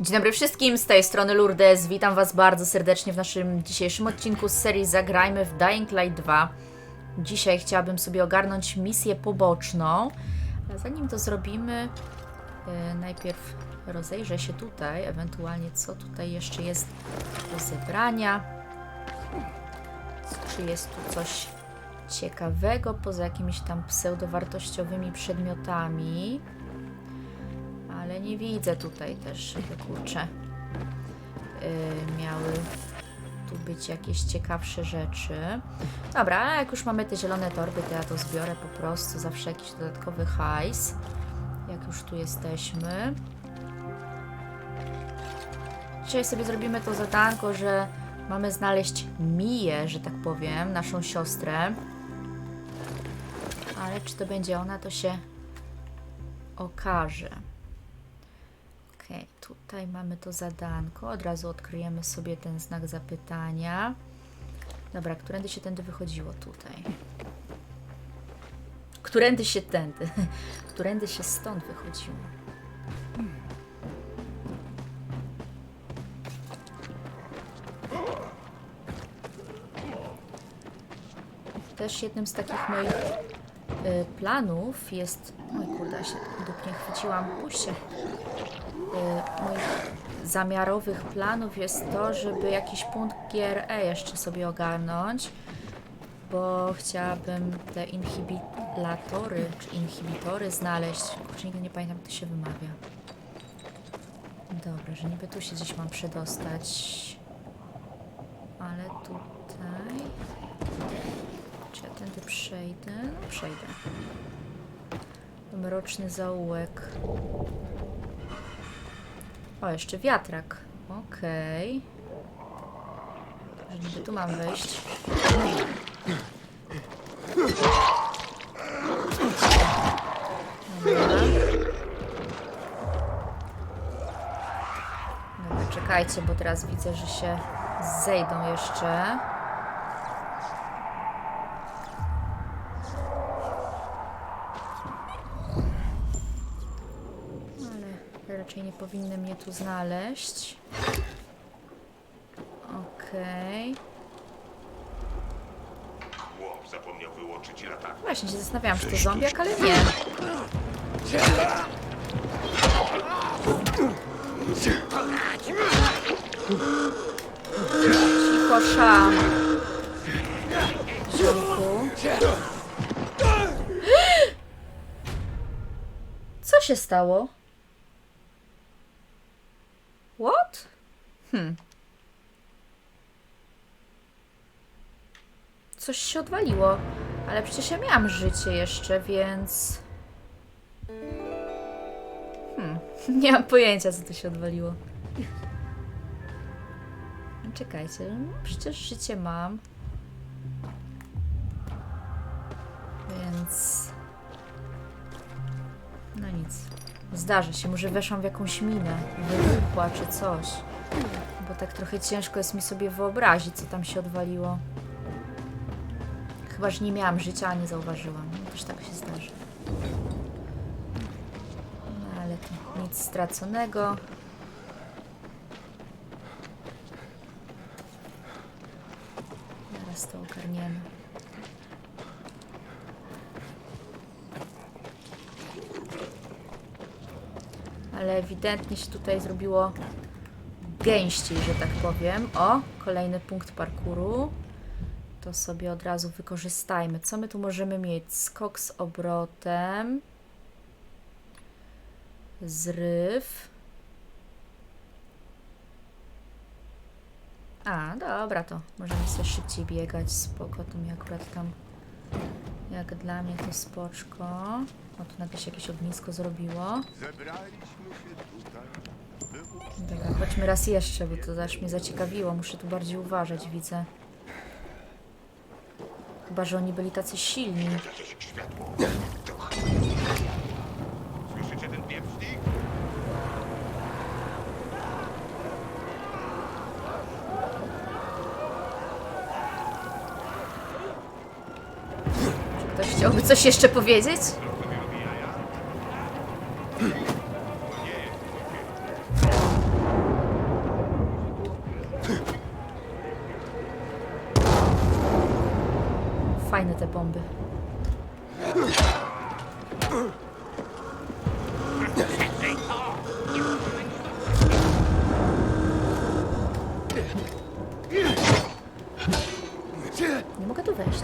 Dzień dobry wszystkim, z tej strony Lourdes. Witam Was bardzo serdecznie w naszym dzisiejszym odcinku z serii Zagrajmy w Dying Light 2. Dzisiaj chciałabym sobie ogarnąć misję poboczną. Ale zanim to zrobimy, e, najpierw rozejrzę się tutaj, ewentualnie co tutaj jeszcze jest do zebrania. Czy jest tu coś ciekawego poza jakimiś tam pseudowartościowymi przedmiotami? Ale nie widzę tutaj też, żeby kurczę yy, miały tu być jakieś ciekawsze rzeczy. Dobra, a jak już mamy te zielone torby, to ja to zbiorę po prostu, zawsze jakiś dodatkowy hajs, jak już tu jesteśmy. Dzisiaj sobie zrobimy to zadanko, że mamy znaleźć Miję, że tak powiem, naszą siostrę. Ale czy to będzie ona, to się okaże. Okej, tutaj mamy to zadanko. Od razu odkryjemy sobie ten znak zapytania. Dobra, którędy się tędy wychodziło tutaj? Którędy się tędy? Którędy się stąd wychodziło? Też jednym z takich moich y, planów jest... Oj kurde, się dupnie chwyciłam. Puśćcie y, moich zamiarowych planów jest to, żeby jakiś punkt GRE jeszcze sobie ogarnąć, bo chciałabym te inhibitory, czy inhibitory znaleźć. Kurczę, nigdy nie pamiętam, jak to się wymawia. Dobra, że niby tu się gdzieś mam przedostać. Ale tutaj... Czy ja tędy przejdę? No, przejdę. Mroczny zaułek. O, jeszcze wiatrak. Okej. Że niby tu mam wejść. Dobra. Dobra, czekajcie, bo teraz widzę, że się zejdą jeszcze. Ale raczej nie powinny mnie tu znaleźć. Okej. Chłop zapomniał wyłączyć latarnię. Właśnie się zastanawiałam, czy to zombiak, ale nie. Cicho, szam. Ziomku. Co się stało? Hmm. Coś się odwaliło. Ale przecież ja miałam życie jeszcze, więc... Hmm. Nie mam pojęcia, co tu się odwaliło. No Czekajcie, no przecież życie mam. Więc... No nic. Zdarzy się, może weszłam w jakąś minę, wybuchła czy coś. Bo tak trochę ciężko jest mi sobie wyobrazić, co tam się odwaliło. Chyba, że nie miałam życia, a nie zauważyłam. No, też tak się zdarzy. No, ale to nic straconego. Zaraz to ogarniemy. Ale ewidentnie się tutaj zrobiło gęściej, że tak powiem. O, kolejny punkt parkuru to sobie od razu wykorzystajmy. Co my tu możemy mieć? Skok z obrotem. Zryw. A, dobra, to możemy sobie szybciej biegać. Spoko, to mi akurat tam jak dla mnie to spoczko. O, tu nagle się jakieś ognisko zrobiło. Zebraliśmy się tutaj. Dobra, chodźmy raz jeszcze, bo to aż mnie zaciekawiło. Muszę tu bardziej uważać, widzę. Chyba, że oni byli tacy silni. Słyszycie ten pieprznik? Ktoś chciałby coś jeszcze powiedzieć? Bomby. Nie mogę tu wejść.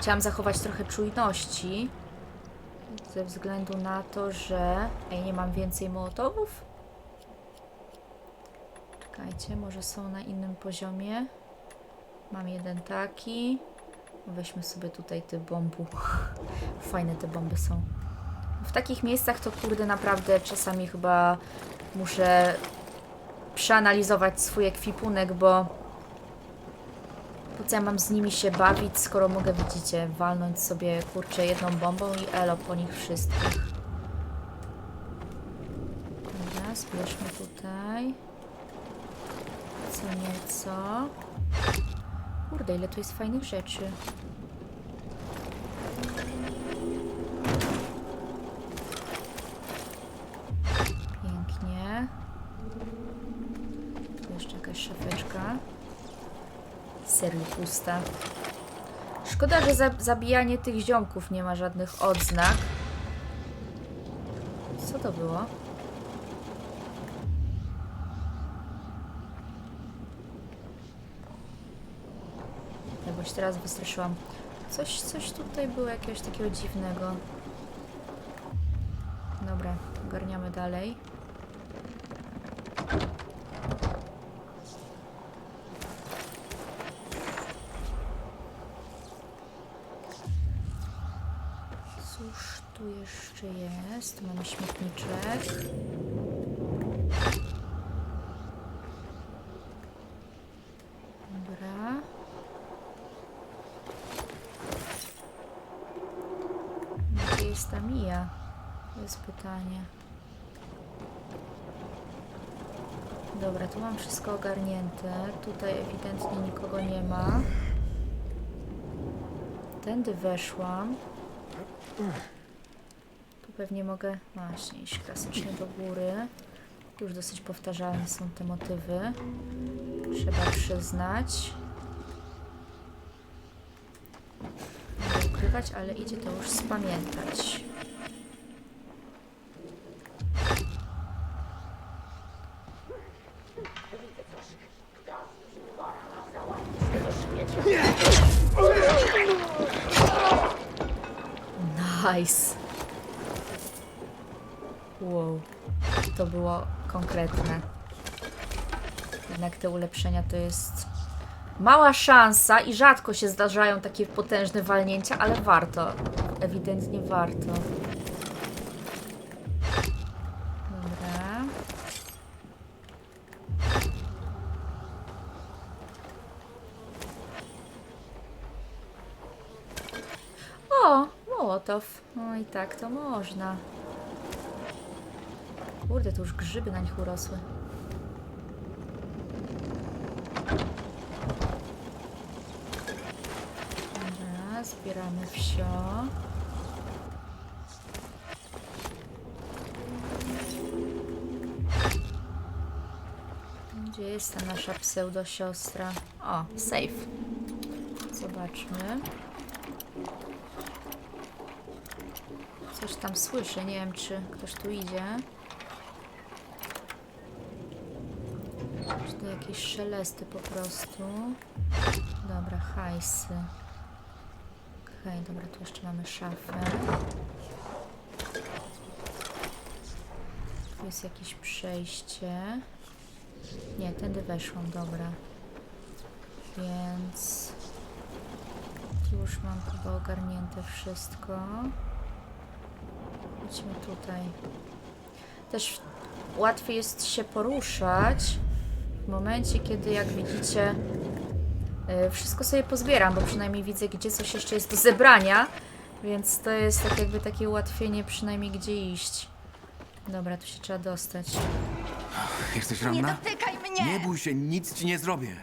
Chciałam zachować trochę czujności. Ze względu na to, że... Ej, nie mam więcej mołotowów? Czekajcie, może są na innym poziomie. Mam jeden taki. Weźmy sobie tutaj te bombu. Fajne te bomby są. W takich miejscach to kurde naprawdę czasami chyba muszę przeanalizować swój ekwipunek, bo co ja mam z nimi się bawić, skoro mogę, widzicie, walnąć sobie kurczę jedną bombą i elo po nich wszystkich. Dobra, zbierzmy tutaj. Co nieco. Kurde, ile tu jest fajnych rzeczy. Pięknie. Tu jeszcze jakaś szafeczka. Serio pusta. Szkoda, że za zabijanie tych ziomków nie ma żadnych odznak. Co to było? Jakoś teraz wystraszyłam. Coś, coś tutaj było jakiegoś takiego dziwnego. Dobra, ogarniamy dalej. Tu jeszcze jest? Mamy śmietniczek. Dobra. Gdzie jest ta Mija? To jest pytanie. Dobra, tu mam wszystko ogarnięte. Tutaj ewidentnie nikogo nie ma. Tędy weszłam. Pewnie mogę właśnie iść klasycznie do góry. Już dosyć powtarzalne są te motywy. Trzeba przyznać. Nie ukrywać, ale idzie to już spamiętać. To było konkretne. Jednak te ulepszenia to jest mała szansa i rzadko się zdarzają takie potężne walnięcia, ale warto. Ewidentnie warto. Dobra. O, Mołotow. No i tak to można. Kurde, to już grzyby na nich urosły. Dobra, zbieramy wsio. Gdzie jest ta nasza pseudo-siostra? O, safe. Zobaczmy. Coś tam słyszę, nie wiem czy ktoś tu idzie. Czy to jakieś szelesty po prostu? Dobra, hajsy. Okej, dobra, tu jeszcze mamy szafę. Tu jest jakieś przejście. Nie, tędy weszłam, dobra. Więc... Już mam chyba ogarnięte wszystko. Idźmy tutaj. Też łatwiej jest się poruszać w momencie, kiedy jak widzicie yy, wszystko sobie pozbieram, bo przynajmniej widzę, gdzie coś jeszcze jest do zebrania, więc to jest tak jakby takie ułatwienie przynajmniej gdzie iść. Dobra, tu się trzeba dostać. Jesteś Nie ranna? dotykaj mnie! Nie bój się, nic ci nie zrobię.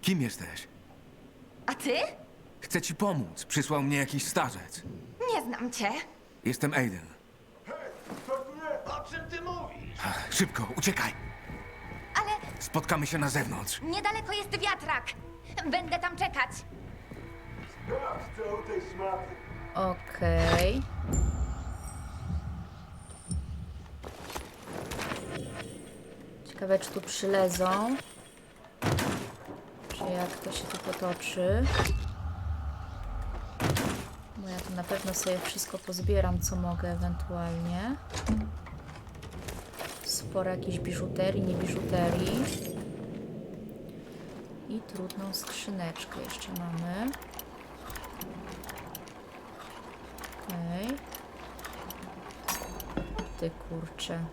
Kim jesteś? A ty? Chcę ci pomóc. Przysłał mnie jakiś starzec. Nie znam cię. Jestem Aiden. Szybko, uciekaj. Spotkamy się na zewnątrz. niedaleko jest wiatrak. Będę tam czekać. Okej. Ciekawe, czy tu przylezą. Czy jak to się tu potoczy. Bo ja tu na pewno sobie wszystko pozbieram, co mogę ewentualnie. Sporo jakiejś biżuterii, nie biżuterii. I trudną skrzyneczkę jeszcze mamy. Okej. Ty kurczę.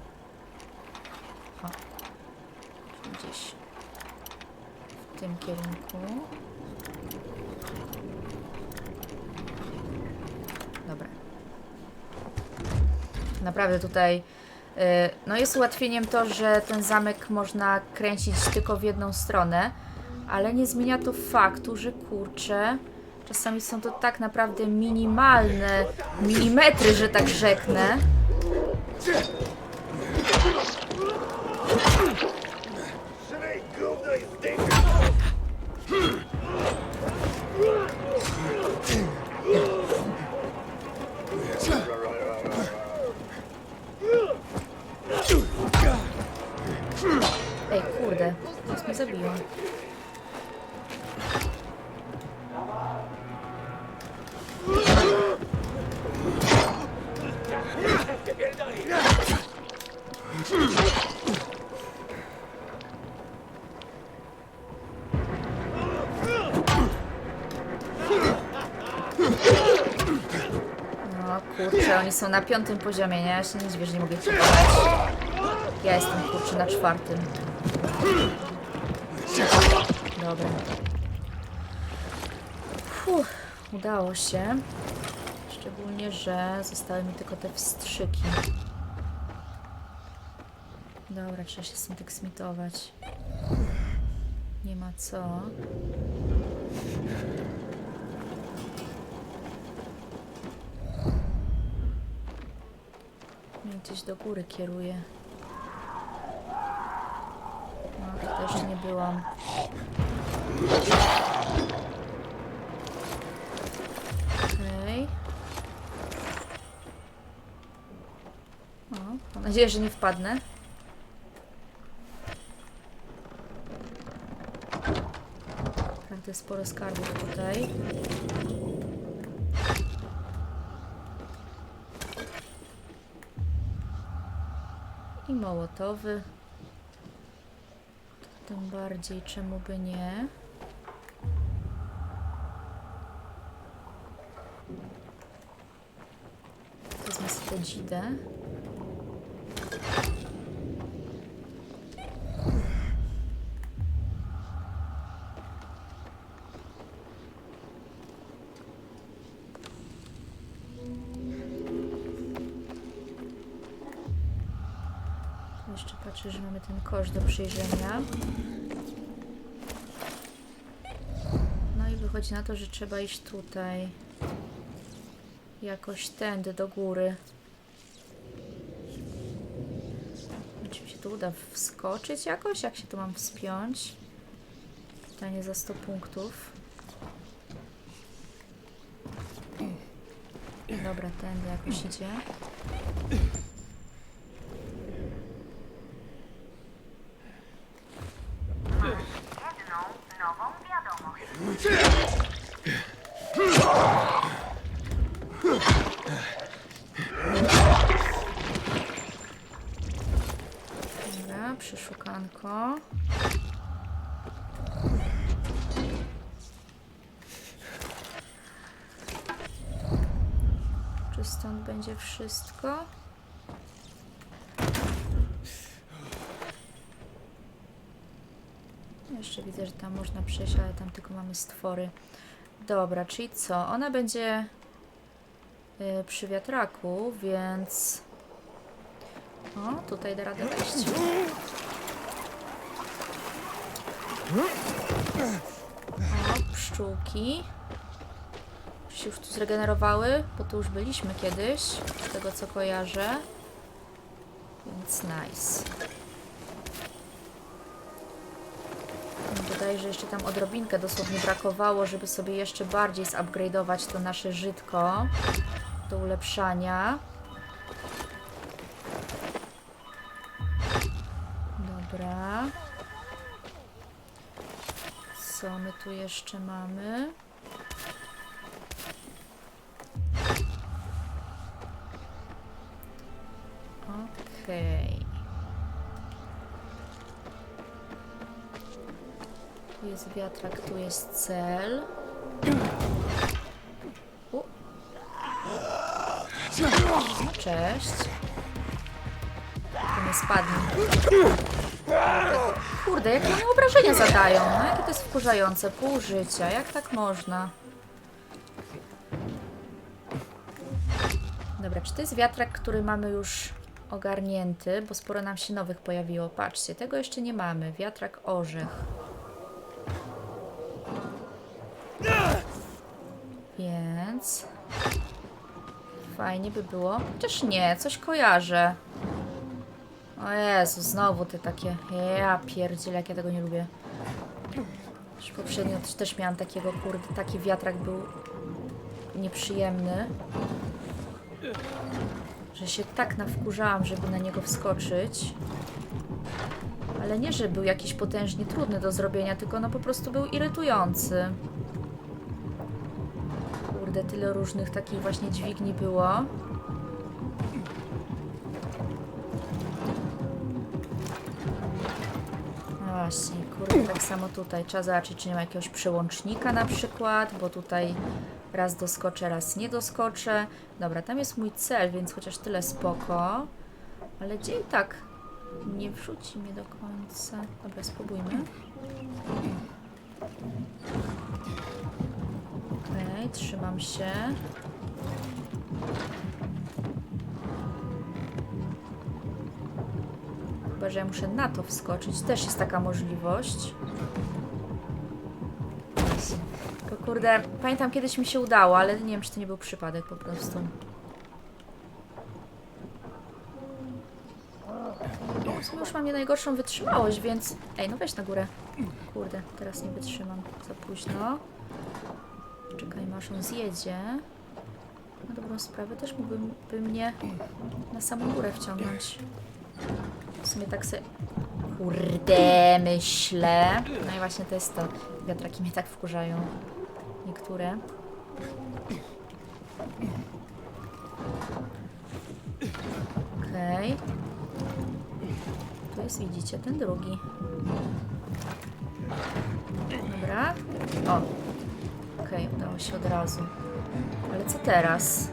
O. Gdzieś w tym kierunku. Dobra. Naprawdę tutaj no jest ułatwieniem to, że ten zamek można kręcić tylko w jedną stronę, ale nie zmienia to faktu, że kurczę, czasami są to tak naprawdę minimalne milimetry, że tak rzeknę. Zabiją. No są na piątym poziomie, nie? Ja się nie dziwię, że nie mogę ich. Ja jestem kurczę na czwartym. Dobra. Udało się. Szczególnie, że zostały mi tylko te wstrzyki. Dobra, trzeba się z tym smitować. Nie ma co. Mnie gdzieś do góry kieruje. No, tutaj jeszcze nie byłam. Okej. O, mam nadzieję, że nie wpadnę. Naprawdę sporo skarbów tutaj. I mołotowy. Tym bardziej, czemu by nie? Tu Jeszcze patrzę, że mamy ten kosz do przejrzenia. No i wychodzi na to, że trzeba iść tutaj. Jakoś tędy do góry. Czy mi się tu uda wskoczyć jakoś? Jak się tu mam wspiąć? Pytanie za 100 punktów. Dobra, tędy jakoś idzie. jedną nową wiadomość. Dobra, przeszukanko. Czy stąd będzie wszystko? Jeszcze widzę, że tam można przejść, ale tam tylko mamy stwory. Dobra, czyli co? Ona będzie y, przy wiatraku, więc... O, tutaj da radę wejść. O, pszczółki. Się już tu zregenerowały? Bo tu już byliśmy kiedyś, z tego co kojarzę. Więc nice. Bodajże jeszcze tam odrobinkę dosłownie brakowało, żeby sobie jeszcze bardziej zupgrade'ować to nasze żytko do ulepszania. Dobra. Co my tu jeszcze mamy? Wiatrak, tu jest cel. Cześć. To nie spadnie. Kurde, jakie one obrażenia zadają. No jakie to jest wkurzające. Pół życia. Jak tak można? Dobra, czy to jest wiatrak, który mamy już ogarnięty? Bo sporo nam się nowych pojawiło. Patrzcie, tego jeszcze nie mamy. Wiatrak orzech. Więc... Fajnie by było. Chociaż nie, coś kojarzę. O Jezu, znowu te takie... Ja pierdzielę, jak ja tego nie lubię. Już poprzednio też miałam takiego, kurde, taki wiatrak był nieprzyjemny. Że się tak nawkurzałam, żeby na niego wskoczyć. Ale nie, że był jakiś potężnie trudny do zrobienia, tylko no po prostu był irytujący. Kurde, tyle różnych takich właśnie dźwigni było. No właśnie, kurde, tak samo tutaj. Trzeba zobaczyć, czy nie ma jakiegoś przełącznika na przykład, bo tutaj raz doskoczę, raz nie doskoczę. Dobra, tam jest mój cel, więc chociaż tyle spoko. Ale gdzie i tak nie wrzuci mnie do końca. Dobra, spróbujmy. Trzymam się. Chyba, że ja muszę na to wskoczyć. Też jest taka możliwość. Tylko kurde, pamiętam kiedyś mi się udało, ale nie wiem, czy to nie był przypadek po prostu. W sumie już mam nie najgorszą wytrzymałość, więc... Ej, no weź na górę. Kurde, teraz nie wytrzymam. Za późno. Czekaj, aż on zjedzie. Na dobrą sprawę też mógłbym by mnie na samą górę wciągnąć. W sumie tak sobie... Kurde, myślę. No i właśnie to jest to. Wiatraki mnie tak wkurzają. Niektóre. Okej. Tu jest, widzicie, ten drugi. Dobra. O. Okej, udało się od razu. Ale co teraz?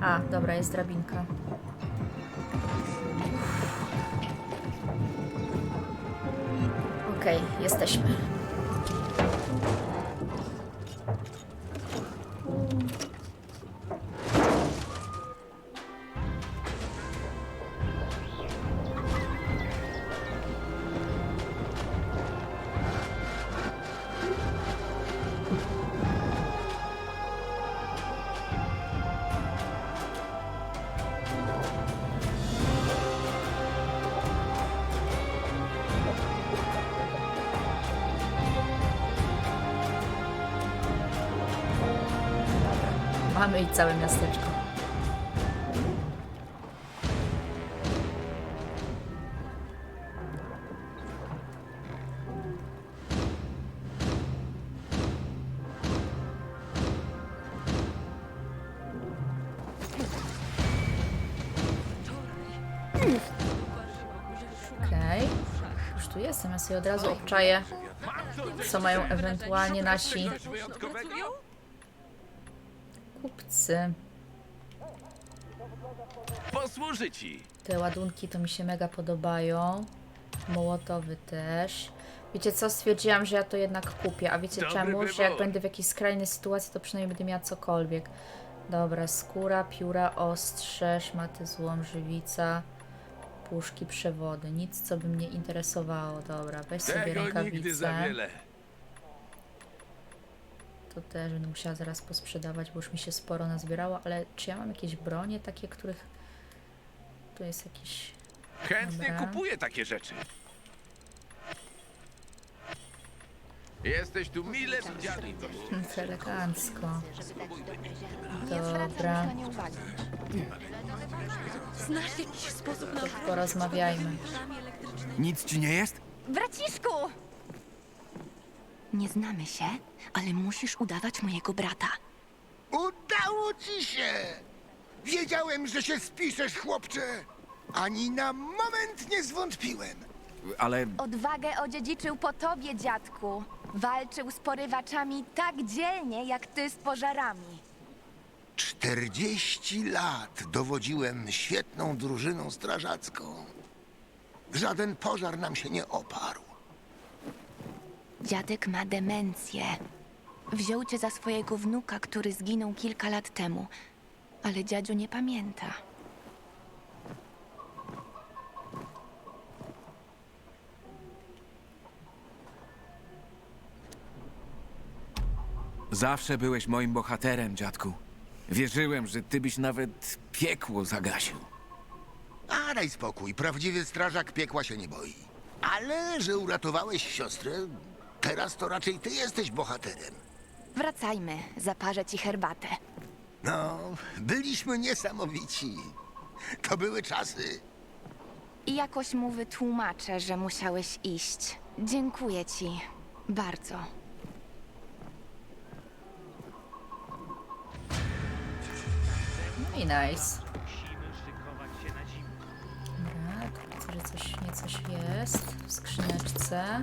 A, dobra, jest drabinka. Okej, jesteśmy. Mamy i całe miasteczko. Okej. Już tu jestem, ja sobie od razu obczaję, co mają ewentualnie nasi kupcy. Posłuży ci. Te ładunki to mi się mega podobają. Mołotowy też. Wiecie co? Stwierdziłam, że ja to jednak kupię. A wiecie Dobry czemu? Że jak wybór. będę w jakiejś skrajnej sytuacji, to przynajmniej będę miała cokolwiek. Dobra, skóra, pióra, ostrze, szmaty, złom, żywica, puszki, przewody. Nic, co by mnie interesowało. Dobra, weź sobie Tego nigdy za rękawice. wiele. To też będę musiała zaraz posprzedawać, bo już mi się sporo nazbierało, ale czy ja mam jakieś bronie takie, których tu jest jakiś... Chętnie Dobra. kupuję takie rzeczy. Jesteś tu mile widziany. To elegancko. Nie Dobra, już na nie uwagi. Znasz jakiś sposób na porozmawiajmy. Nic ci nie jest? Braciszku! Nie znamy się, ale musisz udawać mojego brata. Udało ci się! Wiedziałem, że się spiszesz, chłopcze! Ani na moment nie zwątpiłem. Ale Odwagę odziedziczył po tobie, dziadku. Walczył z porywaczami tak dzielnie, jak ty z pożarami. 40 lat dowodziłem świetną drużyną strażacką. Żaden pożar nam się nie oparł. Dziadek ma demencję. Wziął cię za swojego wnuka, który zginął kilka lat temu, ale dziadziu nie pamięta. zawsze byłeś moim bohaterem, dziadku. Wierzyłem, że ty byś nawet piekło zagasił. A daj spokój, prawdziwy strażak piekła się nie boi. Ale że uratowałeś siostrę, teraz to raczej ty jesteś bohaterem. Wracajmy, zaparzę ci herbatę. No, byliśmy niesamowici. To były czasy. I jakoś mu wytłumaczę, że musiałeś iść. Dziękuję ci. Bardzo. No i nice. Dobra, tu widzę, że coś, nie coś jest w skrzyneczce.